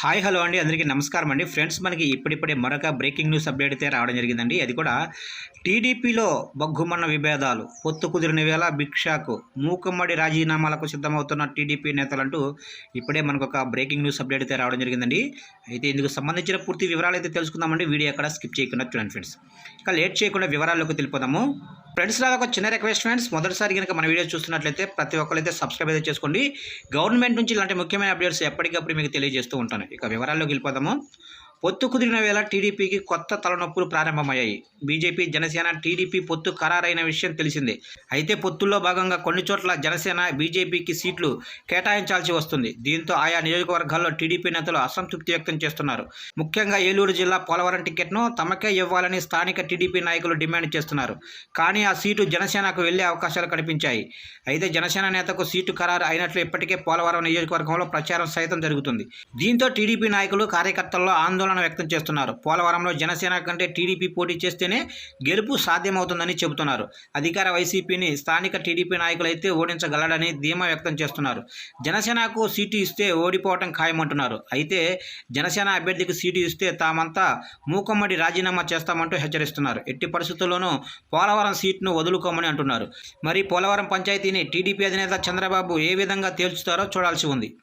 Hi hello అండి. అందరికీ నమస్కారం అండి. ఫ్రెండ్స్ మనకి ఇప్పుడిప్పుడే మరొక బ్రేకింగ్ న్యూస్ అప్డేట్ అయితే రావడం జరిగిందండి. అది కూడా టీడీపీలో బగ్గుమన్న విభేదాలు పొత్తు కుదిరిన వేళ భిక్షాకు మూకమ్మడి రాజీనామాలకు సిద్ధమవుతున్న టీడీపీ నేతలంటూ ఇప్పుడే మనకు ఒక బ్రేకింగ్ న్యూస్ అప్డేట్ అయితే రావడం జరిగిందండి. అయితే ఇందుకు సంబంధించిన పూర్తి వివరాలు అయితే తెలుసుకుందామండి. వీడియో అక్కడ స్కిప్ చేయకుండా చూడండి ఫ్రెండ్స్. ఇక లేట్ చేయకుండా వివరాల్లోకి తెలిపోదాము ఫ్రెండ్స్ లాగా ఒక చిన్న రిక్వెస్ట్ ఫ్రెండ్స్ మొదటిసారి కనుక మన వీడియో చూస్తున్నట్లయితే ప్రతి ఒక్కరైతే సబ్స్క్రైబ్ అయితే చేసుకోండి. గవర్నమెంట్ నుంచి ఇలాంటి ముఖ్యమైన అప్డేట్స్ ఎప్పటికప్పుడు మీకు తెలియజేస్తూ ఉంటాను. ఇక వివరాల్లోకి వెళ్ళిపోదాము. పొత్తు కుదిరిన వేళ టీడీపీకి కొత్త తలనొప్పులు ప్రారంభమయ్యాయి. బీజేపీ జనసేన టీడీపీ పొత్తు ఖరారైన విషయం తెలిసిందే. అయితే పొత్తుల్లో భాగంగా కొన్ని చోట్ల జనసేన బీజేపీకి సీట్లు కేటాయించాల్సి వస్తుంది. దీంతో ఆయా నియోజకవర్గాల్లో టీడీపీ నేతలు అసంతృప్తి వ్యక్తం చేస్తున్నారు. ముఖ్యంగా ఏలూరు జిల్లా పోలవరం టికెట్ను తమకే ఇవ్వాలని స్థానిక టీడీపీ నాయకులు డిమాండ్ చేస్తున్నారు. కానీ ఆ సీటు జనసేనకు వెళ్ళే అవకాశాలు కనిపించాయి. అయితే జనసేన నేతకు సీటు ఖరారు అయినట్లు ఇప్పటికే పోలవరం నియోజకవర్గంలో ప్రచారం సైతం జరుగుతుంది. దీంతో టీడీపీ నాయకులు కార్యకర్తల్లో ఆందోళన వ్యక్తం చేస్తున్నారు. పోలవరంలో జనసేన కంటే టీడీపీ పోటీ చేస్తేనే గెలుపు సాధ్యమవుతుందని చెబుతున్నారు. అధికార వైసీపీని స్థానిక టీడీపీ నాయకులు అయితే ఓడించగలడని ధీమా వ్యక్తం చేస్తున్నారు. జనసేనకు సీటు ఇస్తే ఓడిపోవటం ఖాయమంటున్నారు. అయితే జనసేన అభ్యర్థికి సీటు ఇస్తే తామంతా మూకమ్మడి రాజీనామా చేస్తామంటూ హెచ్చరిస్తున్నారు. ఎట్టి పరిస్థితుల్లోనూ పోలవరం సీట్ను వదులుకోమని అంటున్నారు. మరి పోలవరం పంచాయతీని టీడీపీ అధినేత చంద్రబాబు ఏ విధంగా తేల్చుతారో చూడాల్సి ఉంది.